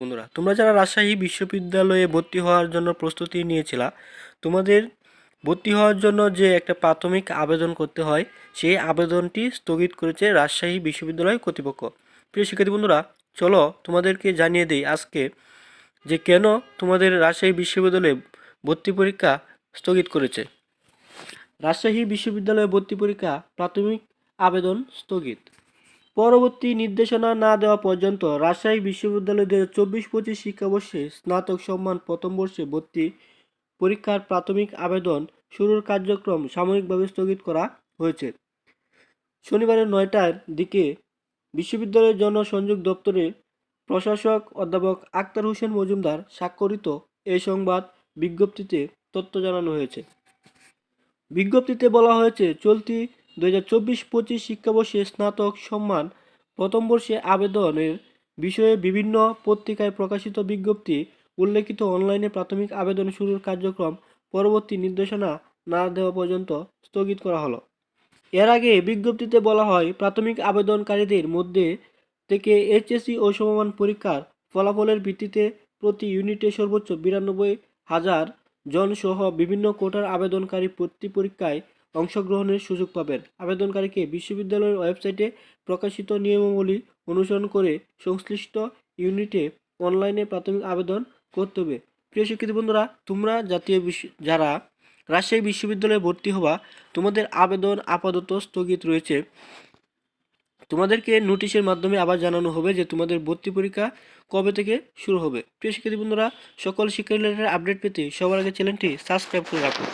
বন্ধুরা, তোমরা যারা রাজশাহী বিশ্ববিদ্যালয়ে ভর্তি হওয়ার জন্য প্রস্তুতি নিয়েছিলা, তোমাদের ভর্তি হওয়ার জন্য যে একটা প্রাথমিক আবেদন করতে হয়, সেই আবেদনটি স্থগিত করেছে রাজশাহী বিশ্ববিদ্যালয় কর্তৃপক্ষ। প্রিয় শিক্ষার্থী বন্ধুরা, চলো তোমাদেরকে জানিয়ে দেই আজকে যে কেন তোমাদের রাজশাহী বিশ্ববিদ্যালয়ে ভর্তি পরীক্ষা স্থগিত করেছে। রাজশাহী বিশ্ববিদ্যালয়ে ভর্তি পরীক্ষা প্রাথমিক আবেদন স্থগিত। পরবর্তী নির্দেশনা না দেওয়া পর্যন্ত রাজশাহী বিশ্ববিদ্যালয় দু চব্বিশ পঁচিশ শিক্ষাবর্ষে স্নাতক সম্মান প্রথম বর্ষে ভর্তি পরীক্ষার প্রাথমিক আবেদন শুরুর কার্যক্রম সাময়িকভাবে স্থগিত করা হয়েছে। শনিবারের নয়টার দিকে বিশ্ববিদ্যালয়ের জনসংযোগ দপ্তরে প্রশাসক অধ্যাপক আক্তার হোসেন মজুমদার স্বাক্ষরিত এই সংবাদ বিজ্ঞপ্তিতে তথ্য জানানো হয়েছে। বিজ্ঞপ্তিতে বলা হয়েছে, চলতি দু হাজার চব্বিশ পঁচিশ শিক্ষাবর্ষে স্নাতক সম্মান প্রথম বর্ষে আবেদনের বিষয়ে বিভিন্ন পত্রিকায় প্রকাশিত বিজ্ঞপ্তি, উল্লেখিত অনলাইনে প্রাথমিক আবেদন শুরুর কার্যক্রম, পরবর্তী নির্দেশনা না দেওয়া পর্যন্ত স্থগিত করা হলো। এর আগে বিজ্ঞপ্তিতে বলা হয়, প্রাথমিক আবেদনকারীদের মধ্যে থেকে এইচএসসি ও সমমান পরীক্ষার ফলাফলের ভিত্তিতে প্রতি ইউনিটে সর্বোচ্চ বিরানব্বই হাজার জনসহ বিভিন্ন কোটার আবেদনকারী প্রতি পরীক্ষায় অংশগ্রহণের সুযোগ পাবেন। আবেদনকারীকে বিশ্ববিদ্যালয়ের ওয়েবসাইটে প্রকাশিত নিয়মাবলী অনুসরণ করে সংশ্লিষ্ট ইউনিটে অনলাইনে প্রাথমিক আবেদন করতে হবে। প্রিয় শিক্ষিত বন্ধুরা, তোমরা জাতীয় বিশ্ব যারা রাজশাহী বিশ্ববিদ্যালয়ে ভর্তি হওয়া তোমাদের আবেদন আপাতত স্থগিত রয়েছে। তোমাদেরকে নোটিশের মাধ্যমে আবার জানানো হবে যে তোমাদের ভর্তি পরীক্ষা কবে থেকে শুরু হবে। প্রিয় শিক্ষার্থী বন্ধুরা, সকল শিক্ষা রিলেটেড আপডেট পেতে সবার আগে চ্যানেলটি সাবস্ক্রাইব করে রাখো।